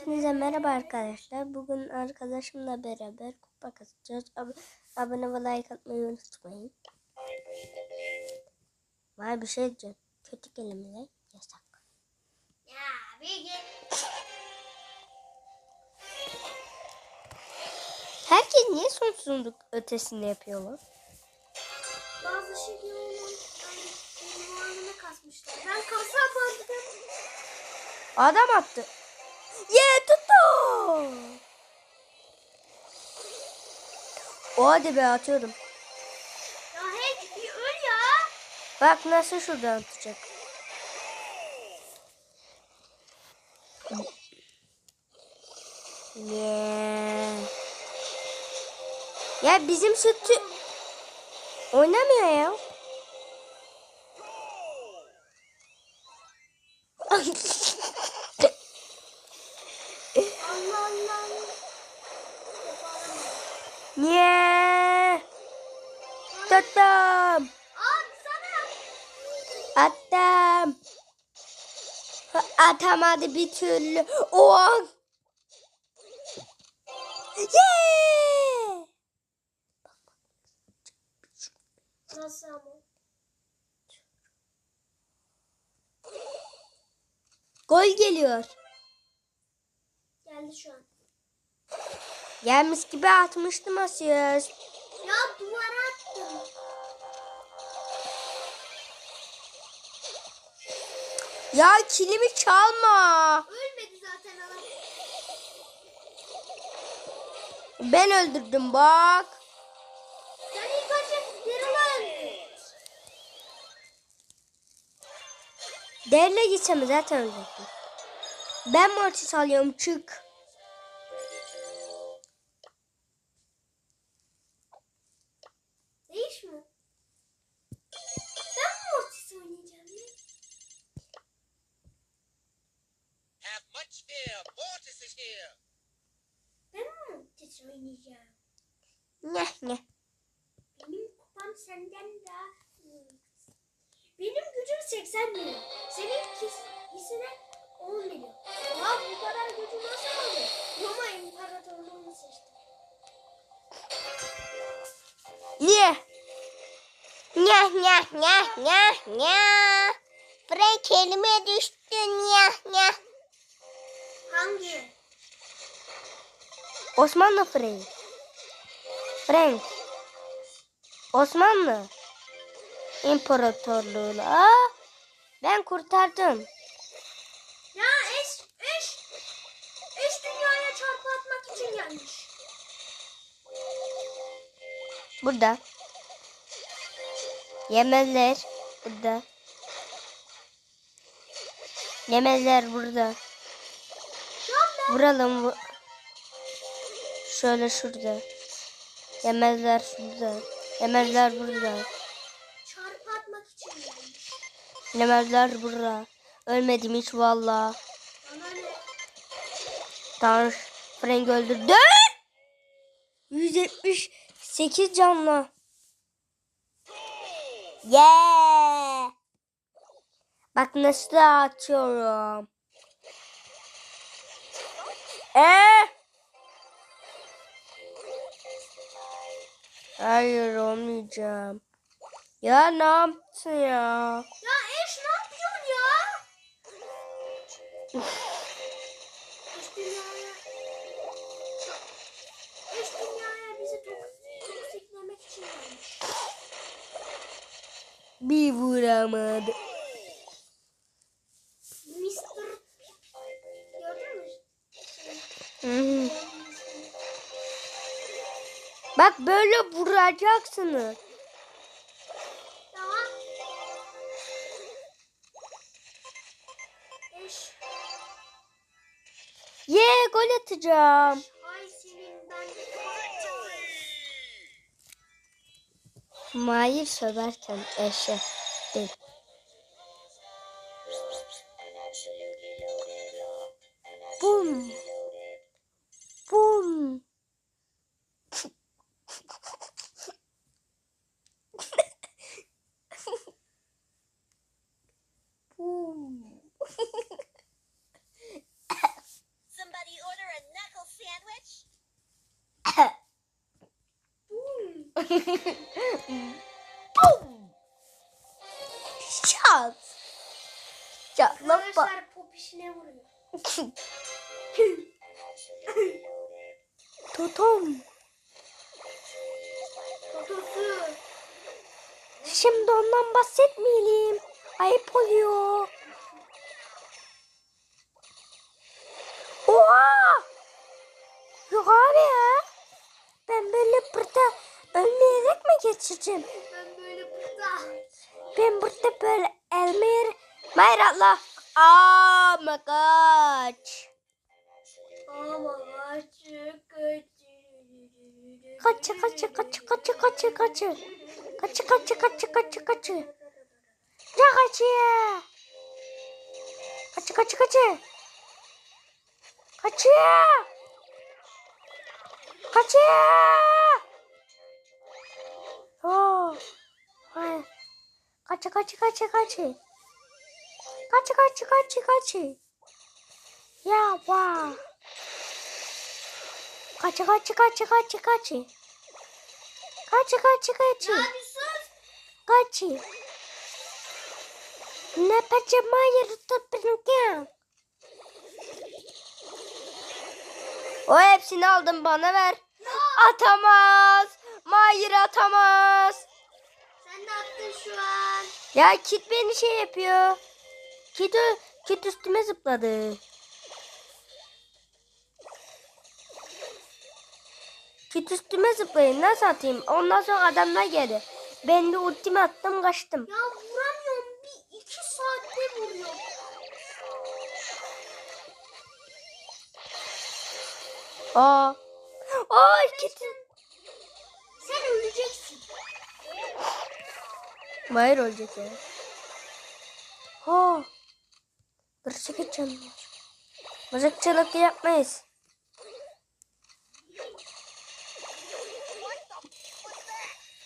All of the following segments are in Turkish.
Hepinize merhaba arkadaşlar. Bugün arkadaşımla beraber kupa kasacağız. Ab- abone ve like atmayı unutmayın. Var bir şey diyeceğim. Kötü kelimeler yasak. Ya bir. Herkes niye sonsuzluk ötesini yapıyorlar? Bazı şeyleri benim kasmışlar. Ben kasamadım. Adam attı. Ye tuttu. O hadi be atıyorum. Ya hey bir öl ya. Bak nasıl şuradan atacak. Yeah. Ya bizim sütü oynamıyor ya. Atamadı bir türlü. On. Yeah! Nasıl ama? Gol geliyor. Geldi şu an. Gelmiş gibi atmıştım asist. Ya kilimi çalma. Ölmedi zaten adam. Ben öldürdüm bak. Sen ilk önce birini öldü. Derle gitsem zaten öldürdüm. Ben maçı salıyorum çık. Ne ne. Benim kupam senden daha. Benim gücüm 80 milyon. Senin ikisine 10 milyon. Ya bu kadar gücü nasıl olur? Roma İmparatorluğu'nu seçtim. Niye? Nya nya nya nya nya. Frank elime düştü nya nya. Hangi? Osmanlı Frank. Frank. Osmanlı. İmparatorluğunu. Aa, ben kurtardım. Ya eş, eş, eş dünyaya çarpı atmak için gelmiş. Burada. Yemezler. Burada. Yemezler burada. Vuralım. vu- Şöyle şurada. Yemezler şurada. Yemezler burada. Çarpı atmak için gelmiş. Yemezler burada. Ölmedim hiç valla. Tanrı Frank öldürdü. 178 canlı. Yeah. Bak nasıl atıyorum. Ee? Hayır olmayacağım. Ya ne yaptın ya? Ya eş ne yapıyorsun ya? eş dünyaya... Eş dünyaya bizi tok- toksiklemek için gelmiş. Bir vuramadı. Mr. Gördün mü? Hı hı. Bak böyle vuracaksınız. Tamam. Eş. Ye gol atacağım. Ay senin ben. Mahir söverken eşe değil. Bum. Ayıp oluyor. Oha! Yok abi ya. Ben böyle burada ölmeyerek mi geçeceğim? Ben böyle burada. Ben burada böyle elmer... Hayır Allah. Aa, my God. Ama açık Kaçı kaçı kaçı kaçı kaçı kaçı. Kaçı kaçı kaçı kaçı kaçı. Kaçı ya. Kaçı kaçı kaçı. Kaçı ya. Kaçı ya. Oh. Kaçı kaçı kaçı kaçı. Kaçı kaçı kaçı kaçı. Ya vah. Kaçı kaçı kaçı kaçı kaçı. Kaçı kaçı kaçı. Kaçı. Ne pacama yırtıp benim O hepsini aldım bana ver. Atamaz. Mahir atamaz. Sen ne yaptın şu an? Ya kit beni şey yapıyor. Kit, kit üstüme zıpladı. Kit üstüme zıplayın. Nasıl atayım? Ondan sonra adamlar geldi. Ben de ultimi attım kaçtım. Ya vuramıyorum. Aa. Aa kit. Sen öleceksin. Hayır olacak ya. Ha. Dur çekeceğim. Mızıkçılık yapmayız.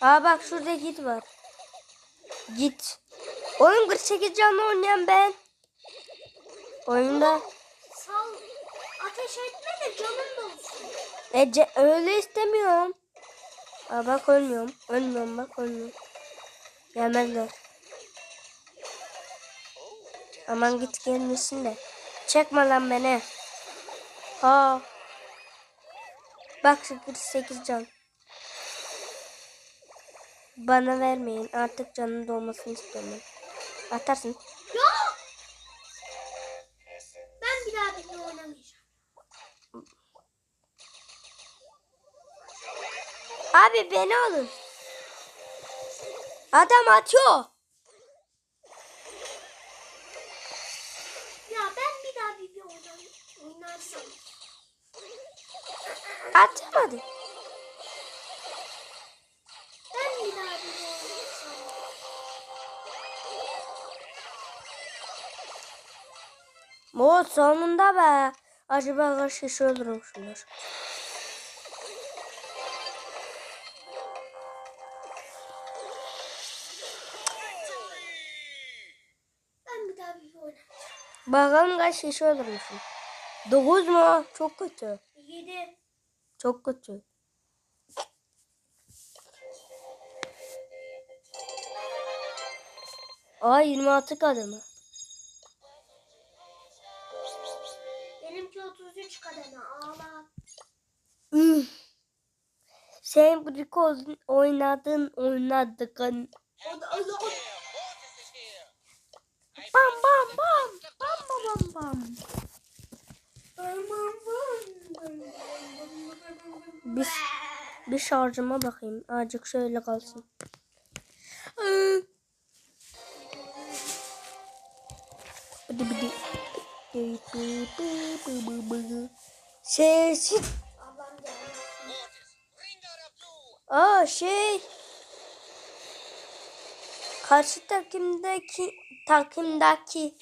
Aa bak şurada git var. Git. Oyun 48 canlı oynayan ben. Oyunda. Ateş etme de canın da olsun. Ece öyle istemiyorum. Aa bak ölmüyorum. Ölmüyorum bak ölmüyorum. Gelmezler. Aman git gelmesin de. Çekme lan beni. Ha. Bak şu 48 can. Bana vermeyin. Artık canın dolmasını istiyorum. ben. Atarsın. Abi beni alın. Adam atıyor. Ya ben bir daha bir oynarsam. Atamadı. Ben bir daha bir oynarsam. O sonunda be. Acaba kaç kişi öldürmüşler? Bakalım kaç kişi öldürmüşüm. 9 mu? Çok kötü. Yedi. Çok kötü. Aa 26 kadını. Benimki 33 kademe. Ağla. Üf. Sen bu oynadın oynadın. O da o da o. Mortis is here. I Bam bam bam. Bam bam. Bir, bir şarjıma bakayım. Azıcık şöyle kalsın. Of Blue. Aa şey. Karşı takımdaki takımdaki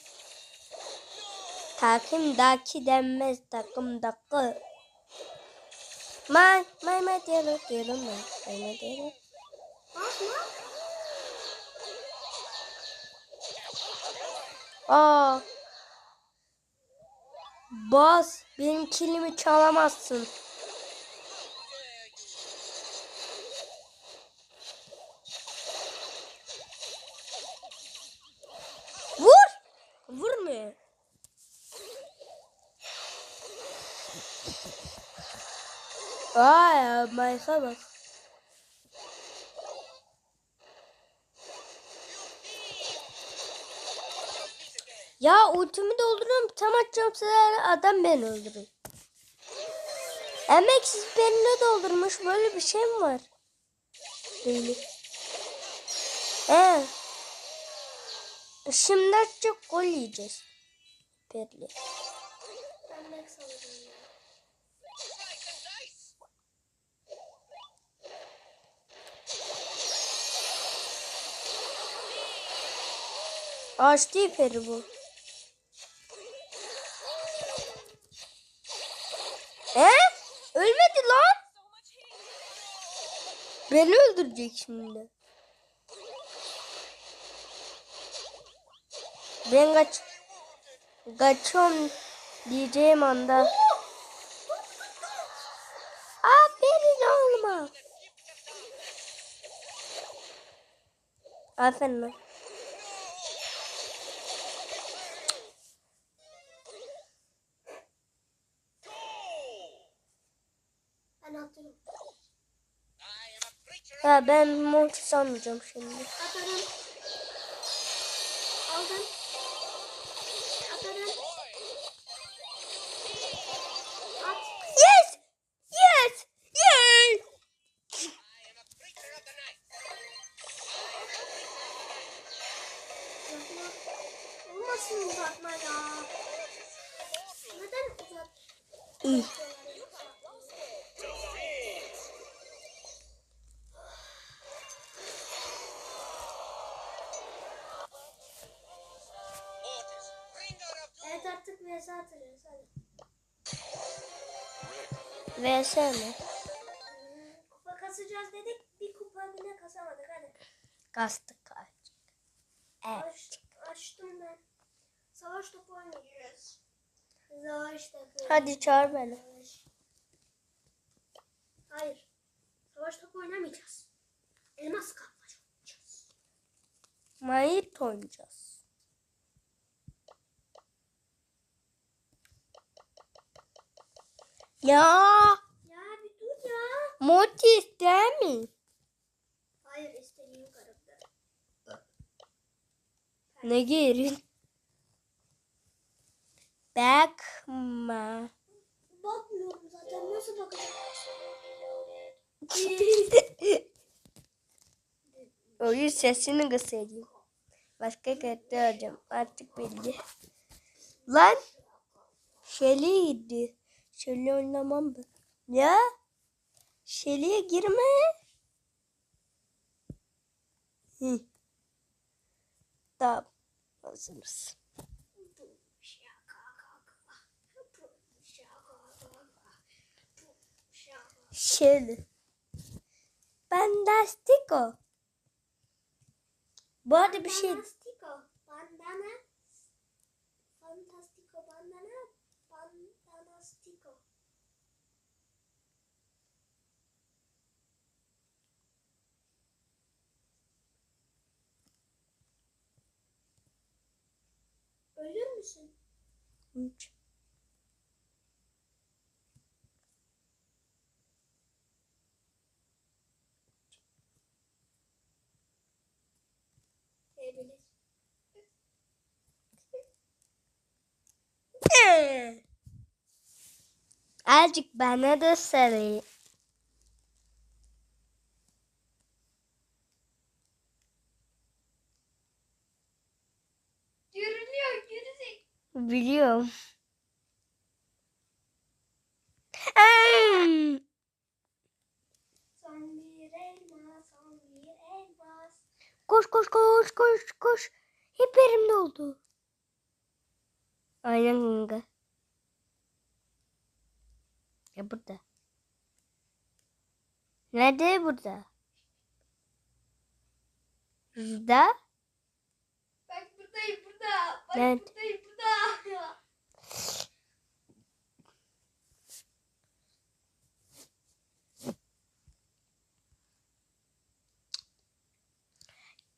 takımdaki denmez takımdaki. May may may diyelim diyelim may may may diyelim. Aa. Bas benim kilimi çalamazsın. Aa Mike'a bak. Ya ultimi dolduruyorum tam atacağım size adam beni öldürüyor. Emeksiz beni ne doldurmuş böyle bir şey mi var? Değil. Ee, şimdi çok gol yiyeceğiz. Perli. Ben Max Ağaç değil peri bu. He? Ölmedi lan. Beni öldürecek şimdi. Ben kaç kaçıyorum diyeceğim anda. Aferin oğluma. Aferin lan. Ben montu sanmayacağım şimdi. Atarım. Aldım. VS mi? Kupa kasacağız dedik. Bir kupa bile kasamadık hadi. Kastık kaç. Evet. Aç, açtım ben. Savaş topu oynayacağız. Savaş topu. Hadi çağır beni. Savaş. Hayır. Savaş topu oynamayacağız. Elmas kapmaca oynayacağız. Mayıt oynayacağız. Ya Ya bir dur ya. Mortis değil mi? Hayır istediğim karakter. Ne girin? Bakma. Bakmıyorum zaten. Nasıl bakacağım? Oyun sesini kısayım. Başka karakter alacağım. Artık belli. Lan. Şeli'ydi. Şeli oynamam ben. Ya. Şeli'ye girme. Hı. Tamam. Hazırız. Şeli. Fantastico. Bu arada bir şey Fantastico. Bandana. Ölür müsün? Bilir. Ee. Azıcık bana da sarı. Biliyorum. Koş koş koş koş koş. Hep elimde oldu. Aynen kanka. Ya burada. Nerede burada? Burada. Bak buradayım burada. Bak Nerede? buradayım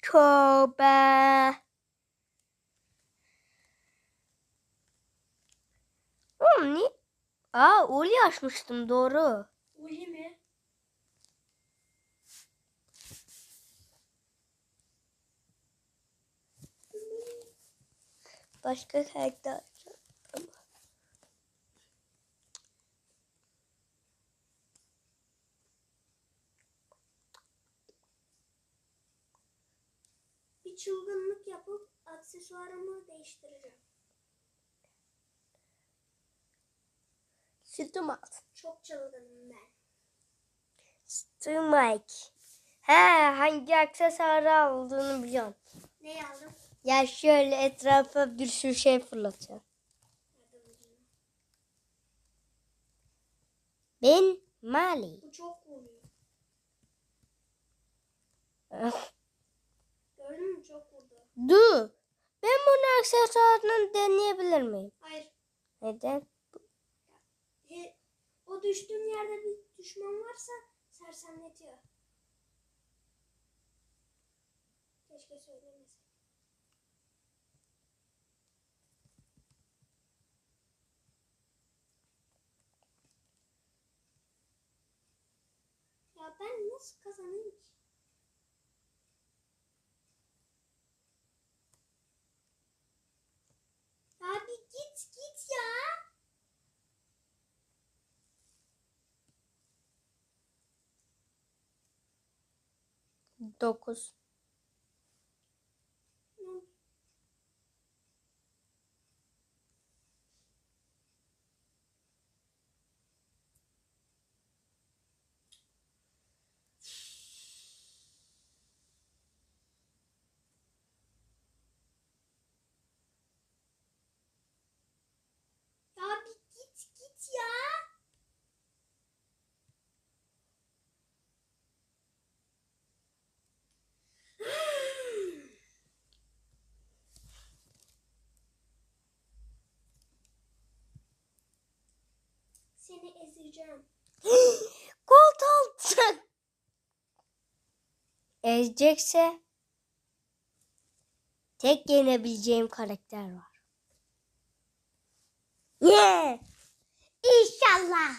Tövbe. Oğlum niye? Aa Uli açmıştım doğru. Uli mi? Başka karakter. Bir çılgınlık yapıp aksesuarımı değiştireceğim. Sütüm at. Çok çılgınım ben. Mike. He hangi aksesuarı aldığını biliyorum. Ne aldım? Ya şöyle etrafa bir sürü şey buldum? Ben Mali. Bu çok vuruyor. Gördün mü çok vurdu. Dur. Ben bunu aksesuarını deneyebilir miyim? Hayır. Neden? He, o düştüğüm yerde bir düşman varsa sersemletiyor. Keşke söylemeseydim. Ya ben nasıl kazanayım ki? Abi git git ya. Dokuz. Hı. Ya bir git git ya. Seni ezeceğim. Gold altın. Ezecekse tek yenebileceğim karakter var. Yeah. İnşallah.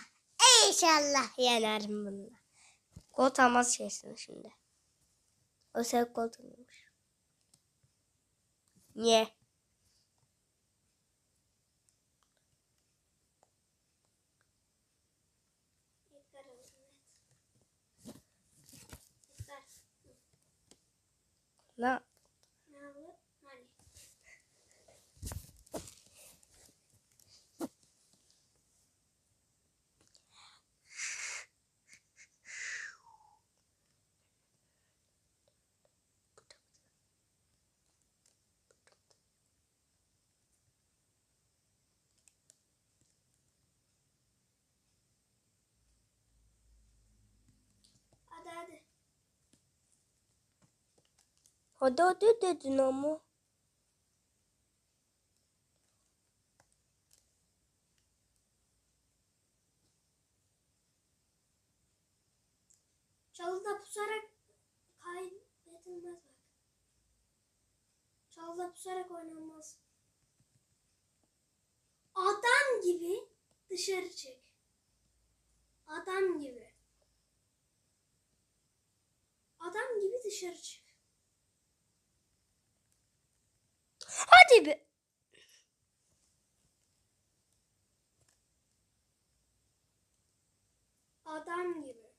İnşallah yenerim bununla. Gold almaz şeysin şimdi. O sen gold alıyormuş. Niye? Edgar aldım evet. Edgar. Ne? Ne aldı? Hani? Hadi hadi. Hadi hadi dedin ama. Çalıda pusarak kaybedilmez bak. Çalıda pusarak oynanmaz. Adam gibi dışarı çık. Adam gibi. Adam gibi dışarı çık. Hadi be. Adam gibi.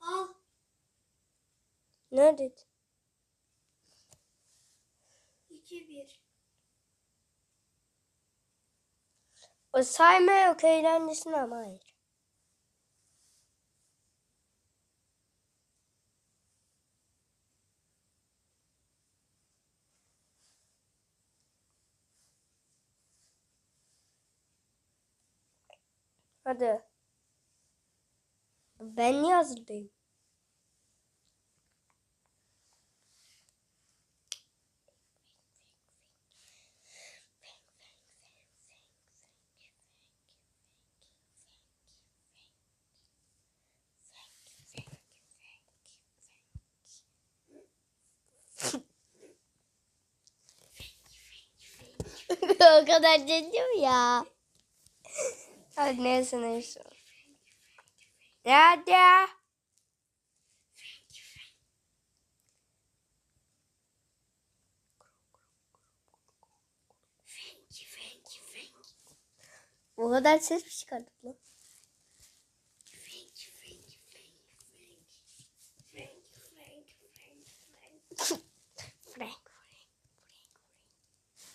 Al. Ne dedin? 2-1. O sayma yok eğlencesin ama hayır. Hadi. Ben niye hazırdayım? O kadar dedim ya. Hadi neyse neyse. Ya ya. O kadar ses mi çıkardık lan?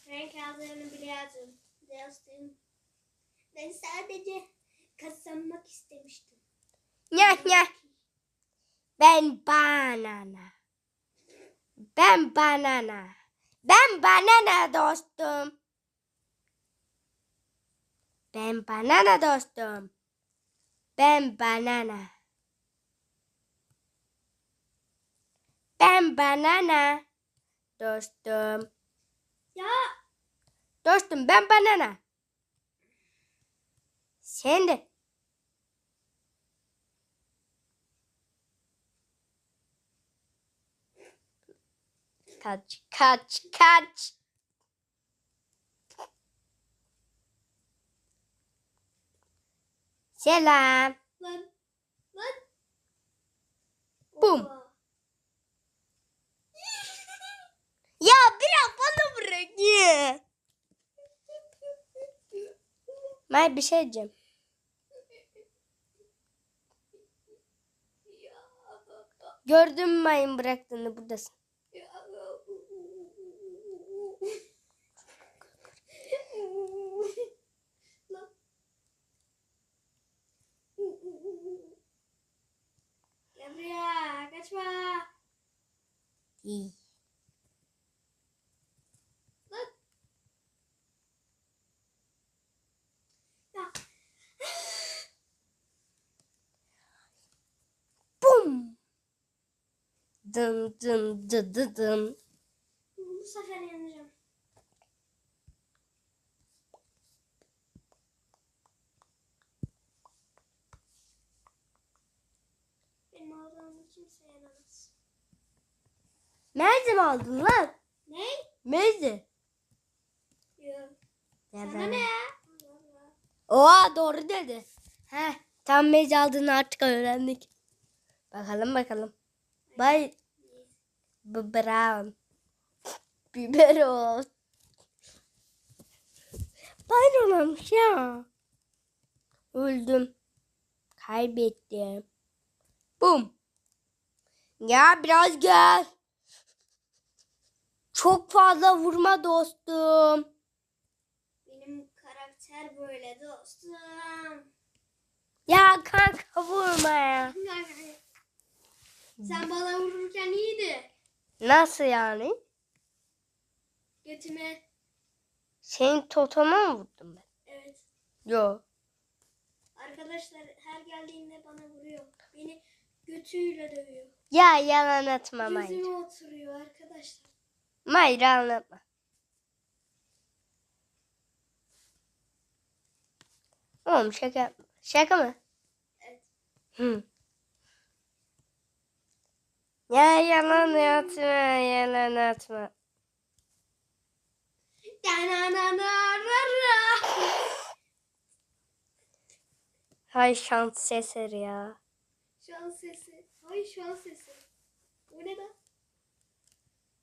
Frank yazdığını biliyordum. Yazdım. Ben sadece kazanmak istemiştim. Ya ya. Ben banana. Ben banana. Ben banana dostum. Ben banana dostum. Ben banana. Ben banana dostum. Ya Dostum ben banana. Sen de. Kaç, kaç, kaç. Selam. lan lan. Bum. Ya biraz bana bırak ya. May bir şey diyeceğim. Gördün mü mayın bıraktığını buradasın. Lan. Gel buraya kaçma. İyi. Lan. Ya. Bum. Dım dım dı dı dım. Bu sefer yeneceğim. Benim aldığımı kimse. Meze mi aldın lan? Ne? Meze. Yok. Ya Sana ben- ne ya? Oha doğru dedi. Heh, tam meze aldığını artık öğrendik. Bakalım bakalım. Bay Brown. Biber ol. Bayılmamış ya. Öldüm. Kaybettim. Bum. Ya biraz gel. Çok fazla vurma dostum. Benim karakter böyle dostum. Ya kanka vurma ya. Sen bana vururken iyiydi. Nasıl yani? Götüme. Senin totoma mı vurdum ben? Evet. Yo. Arkadaşlar her geldiğinde bana vuruyor. Beni götüyle dövüyor. Ya yalan atma Mayra. Yüzüme oturuyor arkadaşlar. Mayra anlatma. Oğlum şaka. Şaka mı? Evet. Hı. Ya yalan atma, yalan atma. Hay şans eseri ya. Şu an sesi. Ay şu an sesi. Bu ne lan?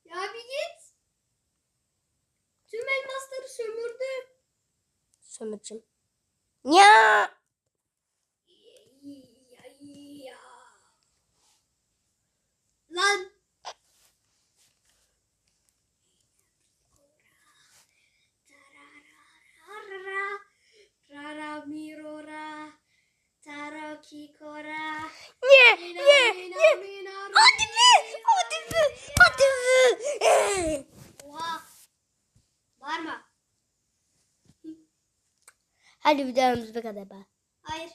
Ya bir git. Tüm elmasları sömürdü. Sömürcüm. Ya, Lan. Ramirora Tarokikora Ye ye ye Hadi be hadi be hadi be Oha Var mı? Hadi videomuz bu kadar. Hayır.